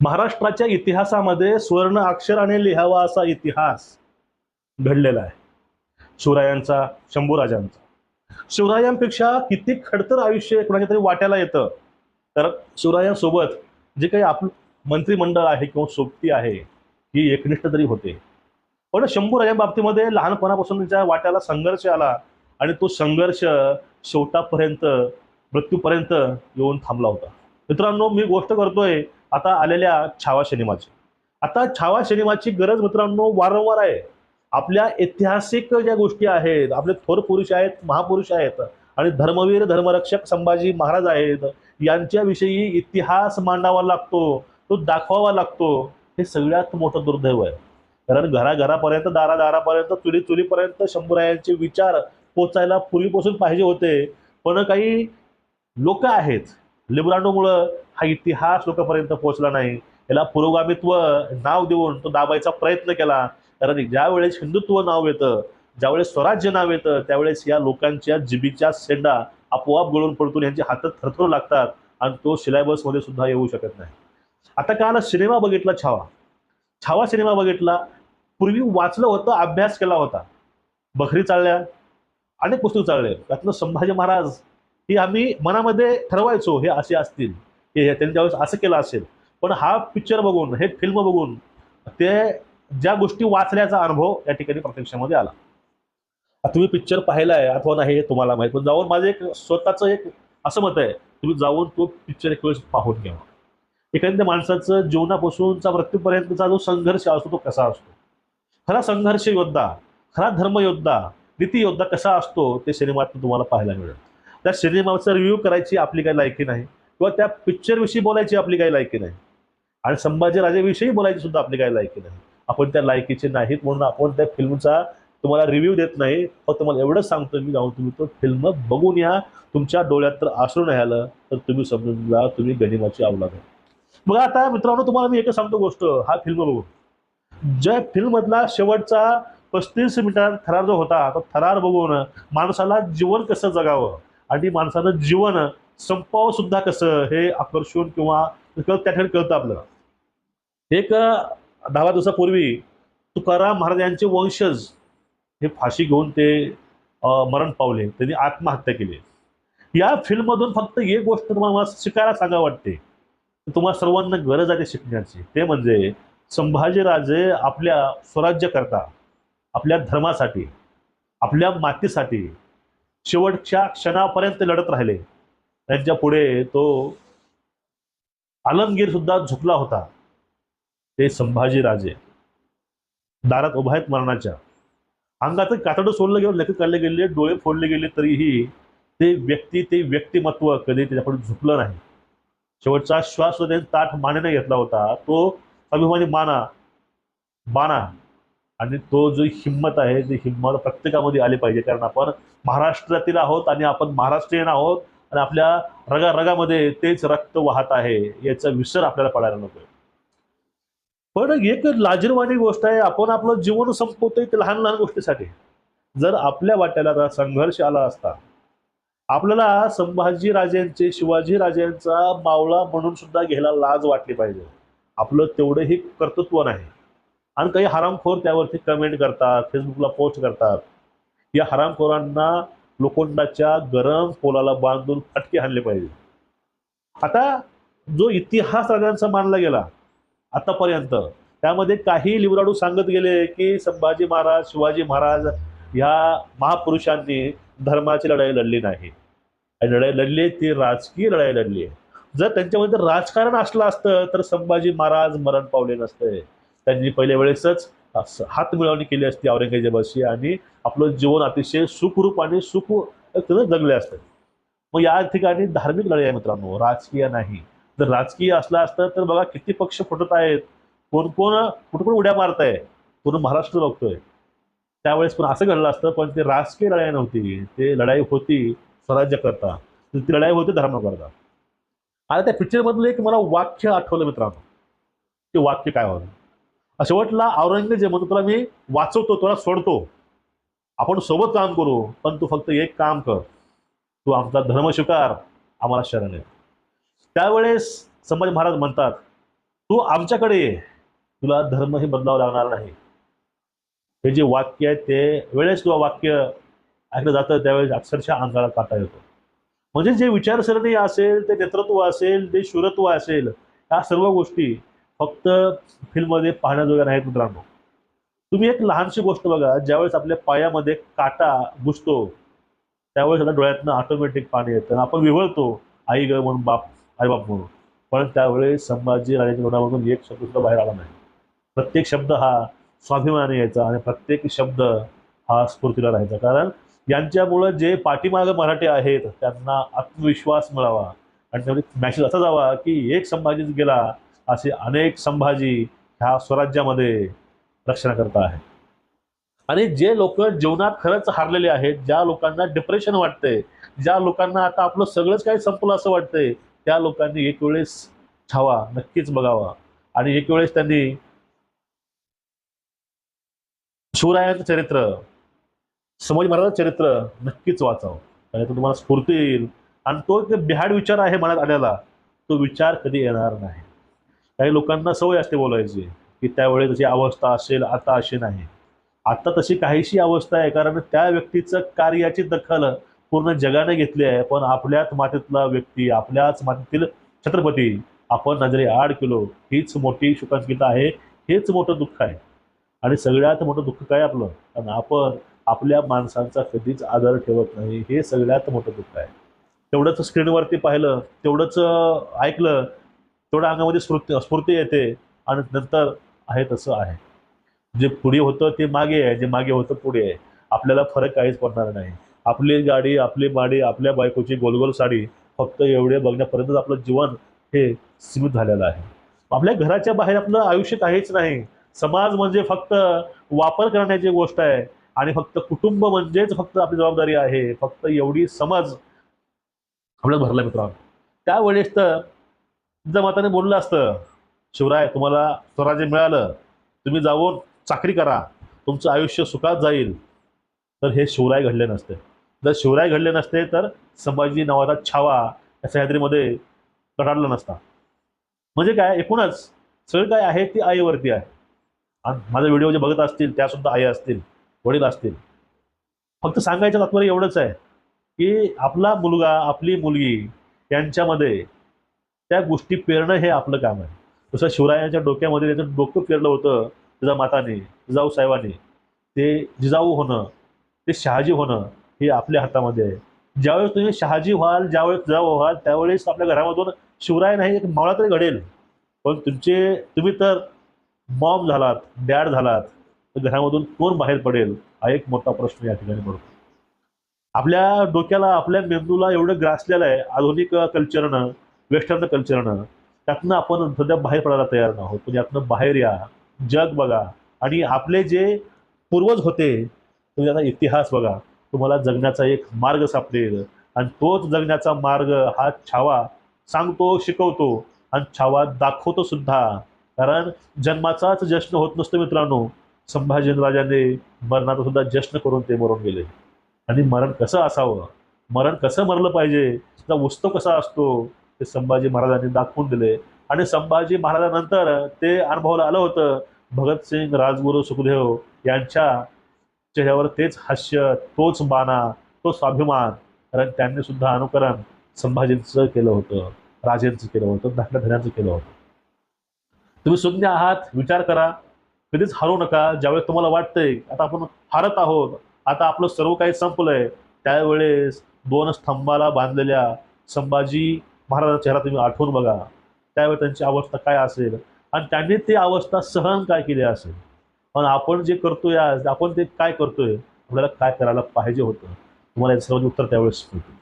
महाराष्ट्राच्या इतिहासामध्ये स्वर्ण अक्षराने लिहावा असा इतिहास घडलेला आहे. शिवरायांचा शंभूराजांचा. शिवरायांपेक्षा किती खडतर आयुष्य कोणाच्या तरी वाट्याला येतं? तर शिवरायांसोबत जे काही आपलं मंत्रिमंडळ आहे किंवा सोबती आहे ही एकनिष्ठ तरी होते. पण शंभूराजां बाबतीमध्ये लहानपणापासून त्यांच्या वाट्याला संघर्ष आला आणि तो संघर्ष शेवटापर्यंत मृत्यूपर्यंत येऊन थांबला होता. मित्रांनो मी गोष्ट करतोय आता आलेल्या छावा सिनेमाची आता छावा सिनेमाची गरज मित्रांनो वारंवार आहे. आपल्या ऐतिहासिक ज्या गोष्टी आहेत आपले थोर पुरुष आहेत महापुरुष आहेत आणि धर्मवीर धर्मरक्षक संभाजी महाराज आहेत यांच्याविषयी इतिहास मांडावा लागतो तो दाखवावा लागतो. हे सगळ्यात मोठं दुर्दैव आहे. कारण घराघरापर्यंत दारादारापर्यंत चुली चुलीपर्यंत शंभरायांचे विचार पोचायला पूर्वीपासून पाहिजे होते. पण काही लोक आहेत लिब्रांडोमुळं हा इतिहास लोकांपर्यंत पोहोचला नाही. याला पुरोगामित्व नाव देऊन तो दाबायचा प्रयत्न केला. कारण ज्यावेळेस हिंदुत्व नाव येतं ज्यावेळेस स्वराज्य नाव येतं त्यावेळेस या लोकांच्या जिबीच्या सेंडा आपोआप गळून पडतून यांचे हात थरथरू लागतात आणि तो सिलेबसमध्ये सुद्धा येऊ शकत नाही. आता काल सिनेमा बघितला छावा. छावा सिनेमा बघितला. पूर्वी वाचलं होतं अभ्यास केला होता. बखरी चालल्या अनेक पुस्तक चालले. त्यातलं संभाजी महाराज ही आम्ही मनामध्ये ठरवायचो हे असे असतील हे त्यांनी त्यांच्या वेळेस असं केलं असेल. पण हा पिक्चर बघून हे फिल्म बघून ते ज्या गोष्टी वाचल्याचा अनुभव या ठिकाणी प्रत्यक्षामध्ये आला. आता तुम्ही पिक्चर पाहिला आहे अथवा नाही हे तुम्हाला माहीत पण जाऊन माझं एक स्वतःचं एक असं मत आहे तुम्ही जाऊन तो पिक्चर एक वेळेस पाहून घ्यावा एखाद्या माणसाचं जीवनापासूनचा मृत्यूपर्यंतचा जो संघर्ष असतो तो कसा असतो? खरा संघर्ष योद्धा खरा धर्मयोद्धा नीती योद्धा कसा असतो ते सिनेमात तुम्हाला पाहायला मिळेल. त्या सिनेमाचा रिव्ह्यू करायची आपली काही लायकी नाही. किंवा त्या पिक्चरविषयी बोलायची आपली काही लायकी नाही. आणि संभाजीराजेविषयी बोलायची सुद्धा आपली काही लायकी नाही. आपण त्या लायकीचे नाहीत म्हणून आपण त्या फिल्मचा तुम्हाला रिव्ह्यू देत नाही. फक्त तुम्हाला एवढंच सांगतो मी जाऊन तुम्ही तो फिल्म बघून या. तुमच्या डोळ्यात तर आसरू नाही आलं तर तुम्ही समजून जा तुम्ही गनिमाची अवलाद आहे. मग आता मित्रांनो तुम्हाला मी एकच सांगतो गोष्ट हा फिल्म बघून. ज्या फिल्ममधला शेवटचा पस्तीस मिनिटात थरार जो होता तो थरार बघून माणसाला जीवन कसं जगावं? आणि माणसानं जीवन संपवावं सुद्धा कसं हे आकर्षण किंवा कळत त्या ठिकाणी कळतं आपल्याला. एक दहा दिवसापूर्वी तुकाराम महाराज यांचे वंशज हे फाशी घेऊन ते मरण पावले. त्यांनी आत्महत्या केली. या फिल्ममधून फक्त एक गोष्ट तुम्हाला शिकायला सांगा वाटते. तुम्हाला सर्वांना गरज आहे शिकण्याची. ते म्हणजे संभाजीराजे आपल्या स्वराज्यकरता आपल्या धर्मासाठी आपल्या मातीसाठी शेवटच्या क्षणापर्यंत लढत राहिले. त्यांच्या पुढे तो आलमगीर सुद्धा झुकला होता. ते संभाजीराजे दारात उभा आहेत मरणाच्या. अंगात कातडं सोडलं गेलं लेखक काढले गेले डोळे फोडले गेले तरीही ते व्यक्ती ते व्यक्तिमत्व कधी त्याच्याकडे झुकलं नाही. शेवटचा श्वास त्यांनी ताठ मानेने घेतला होता. तो अभिमानी माना बाणा आणि तो जो हिंमत आहे ती हिंमत प्रत्येकामध्ये आली पाहिजे. कारण आपण महाराष्ट्रातील आहोत आणि आपण महाराष्ट्रीयन आहोत आणि आपल्या रगा रगामध्ये तेच रक्त वाहत आहे याचा विसर आपल्याला पडायला नको. पण एक लाजीरवाणी गोष्ट आहे आपण आपलं जीवन संपवतोय ते लहान लहान गोष्टीसाठी. जर आपल्या वाट्याला संघर्ष आला असता आपल्याला संभाजी राजेंचे मावळा म्हणून सुद्धा घ्यायला लाज वाटली पाहिजे. आपलं तेवढंही कर्तृत्व नाही. आणि काही हरामखोर त्यावरती कमेंट करतात फेसबुकला पोस्ट करतात. या हरामखोरांना लोखंडाच्या गरम पोलाला बांधून फटके हाणले पाहिजे. आता जो इतिहास राजांचा मानला गेला आतापर्यंत त्यामध्ये काही लिबराडू सांगत गेले की संभाजी महाराज शिवाजी महाराज ह्या महापुरुषांनी धर्माची लढाई लढली नाही. लढाई लढली ती राजकीय लढाई लढली. आहे जर त्यांच्यामध्ये राजकारण असलं असतं तर संभाजी महाराज मरण पावले नसते. त्यांनी पहिल्या वेळेसच हात मिळवणी केली असती औरंगजेबाशी आणि आपलं जीवन अतिशय सुखरूप आणि सुख जगले असते. मग या ठिकाणी धार्मिक लढाई आहे मित्रांनो राजकीय नाही. जर राजकीय असला असतं तर बघा किती पक्ष फुटत आहेत. कोण कोण कुठं कोण उड्या मारत आहे पूर्ण महाराष्ट्र बघतोय? त्यावेळेस पण असं घडलं असतं पण ते राजकीय लढाई नव्हती. ते लढाई होती स्वराज्य करता. ती लढाई होती धर्म करता. आता त्या पिक्चरमधलं एक मला वाक्य आठवलं मित्रांनो. ते वाक्य काय होतं? शेवटला औरंगजेब म्हणतो तुला मी वाचवतो तुला सोडतो. आपण सोबत काम करू पण तू फक्त एक काम कर. तू आमचा धर्म स्वीकार आम्हाला शरण आहे त्यावेळेस संभाजी महाराज म्हणतात तू आमच्याकडे ये. तुला धर्मही बदलावं लागणार नाही. हे जे वाक्य आहे ते वेळेस तुला वाक्य ऐकलं जातं त्यावेळेस अक्षरशः अंगाला काटा येतो. म्हणजे जे विचारसरणी असेल ते नेतृत्व असेल ते शूरत्व असेल या सर्व गोष्टी फक्त फिल्ममध्ये पाहण्याजोग्या आहेत मित्रांनो. तुम्ही एक लहानशी गोष्ट बघा ज्यावेळेस आपल्या पायामध्ये काटा घुसतो त्यावेळेस आता डोळ्यातनं ऑटोमॅटिक पाणी येतं आणि आपण विवळतो आई ग म्हणून बाप आई बाप म्हणून. पण त्यावेळेस संभाजी राजाच्या तोंडामधून एक शब्द सुद्धा बाहेर आला नाही. प्रत्येक शब्द हा स्वाभिमानी यायचा आणि प्रत्येक शब्द हा स्फूर्तीला राहायचा. कारण यांच्यामुळं जे पाठीमागं मराठी आहेत त्यांना आत्मविश्वास मिळावा आणि त्यामध्ये मॅसेज असा जावा की एक संभाजीच गेला असे अनेक संभाजी ह्या स्वराज्यामध्ये रक्षण करत आहे आणि जे लोक जीवनात खरंच हारलेले आहेत ज्या लोकांना डिप्रेशन वाटतंय ज्या लोकांना आता आपलं सगळंच काही संपलं असं वाटतंय त्या लोकांनी एक वेळेस छावा नक्कीच बघावा. आणि एक वेळेस त्यांनी शिवरायांचं चरित्र समाज महाराजांचं चरित्र नक्कीच वाचावं. आणि तो तुम्हाला स्फूर्ती येईल. आणि तो एक बिहाड विचार आहे मनात आलेला. तो विचार कधी येणार नाही. काही लोकांना सवय असते बोलायची की त्यावेळेस तशी अवस्था असेल आता अशी नाही. आता तशी काहीशी अवस्था आहे कारण त्या व्यक्तीचं कार्याची दखल पूर्ण जगाने घेतली आहे पण आपल्याच मातीतला व्यक्ती आपल्याच मातीतील छत्रपती आपण नजरे आड केलो हीच मोठी शोकांकिता आहे हेच मोठं दुःख आहे. आणि सगळ्यात मोठं दुःख काय आपलं? कारण आपण आपल्या माणसांचा कधीच आदर ठेवत नाही हे सगळ्यात मोठं दुःख आहे. तेवढंच स्क्रीनवरती पाहिलं तेवढंच ऐकलं तेवढं अंगामध्ये स्फूर्ती स्फूर्ती येते आणि नंतर आहे तसं आहे. जे पुढे होतं ते मागे आहे जे मागे होतं पुढे आहे. आपल्याला फरक काहीच पडणार नाही. आपली गाडी आपली माडी आपल्या बायकोची गोलगोल साडी फक्त एवढे बघण्यापर्यंत आपलं जीवन हे सीमित झालेलं आहे. आपल्या घराच्या बाहेर आपलं आयुष्य काहीच नाही. समाज म्हणजे फक्त वापर करण्याची गोष्ट आहे आणि फक्त कुटुंब म्हणजेच फक्त आपली जबाबदारी आहे. फक्त एवढी समज आपल्याला भरला मित्रांनो. त्यावेळेस तर माताने बोललं असतं. शिवराय तुम्हाला स्वराज्य मिळालं. तुम्ही जाऊन चाकरी करा. तुमचं आयुष्य सुखात जाईल. तर हे शिवराय घडले नसते. जर शिवराय घडले नसते तर संभाजी नावाचा छावा या सह्याद्रीमध्ये कटाडला नसता. म्हणजे काय? एकूणच सगळं काय आहे ती आईवरती आहे. आणि माझा व्हिडिओ जे बघत असतील त्यासुद्धा आई असतील वडील असतील. फक्त सांगायचं तात्पर्य एवढंच आहे की आपला मुलगा आपली मुलगी यांच्यामध्ये त्या गोष्टी पेरणं हे आपलं काम आहे. जसं शिवरायांच्या डोक्यामध्ये त्याचं डोकं पेरलं होतं तुझा माताने जिजाऊ साहेबाने ते जिजाऊ होणं ते शहाजी होणं हे आपल्या हातामध्ये आहे. ज्यावेळेस तुम्ही शहाजी व्हाल ज्यावेळेस जिजाऊ व्हाल त्यावेळेस आपल्या घरामधून शिवराय नाही एक मावळा तरी घडेल. पण तुमचे तुम्ही तर मॉम झालात डॅड झालात तर घरामधून कोण बाहेर पडेल? हा एक मोठा प्रश्न या ठिकाणी पडतो. आपल्या डोक्याला आपल्या मेंदूला एवढं ग्रासलेलं आहे आधुनिक कल्चरनं वेस्टर्न कल्चरनं त्यातनं आपण सध्या बाहेर पडायला तयार आहोत. पण यातनं बाहेर या जग बघा. आणि आपले जे पूर्वज होते तुम्ही आता इतिहास बघा. तुम्हाला जगण्याचा एक मार्ग सापडेल. आणि तोच जगण्याचा मार्ग हा छावा सांगतो शिकवतो. आणि छावा दाखवतो सुद्धा. कारण जन्माचाच जश्न होत नसतो मित्रांनो. संभाजीराजाने मरणाचा सुद्धा जश्न करून ते मरून गेले. आणि मरण कसं असावं? मरण कसं मरलं पाहिजे? त्याचा उत्सव कसा असतो? ते संभाजी महाराजांनी दाखवून दिले. आणि संभाजी महाराजानंतर ते अनुभवाला आलं होतं भगतसिंग राजगुरू सुखदेव यांच्या चेहऱ्यावर तेच हास्य तोच बाणा तो स्वाभिमान कारण त्यांनी सुद्धा अनुकरण संभाजींचं केलं होतं राजेंचं केलं होतं धाकट्या केलं होतं. तुम्ही सुज्ञ आहात विचार करा. कधीच हारू नका. ज्यावेळेस तुम्हाला वाटतंय आता आपण हारत आहोत. आता आपलं सर्व काही संपलंय. त्यावेळेस दोन स्तंभाला बांधलेल्या संभाजी महाराजांचा चेहरा तुम्ही आठवून बघा. त्यावेळी त्यांची अवस्था काय असेल? आणि त्यांनी ती अवस्था सहन काय केली असेल? पण आपण जे करतोय आज आपण ते काय करतोय? आपल्याला काय करायला पाहिजे होतं? तुम्हाला याचं सर्व उत्तर त्यावेळेस मिळतं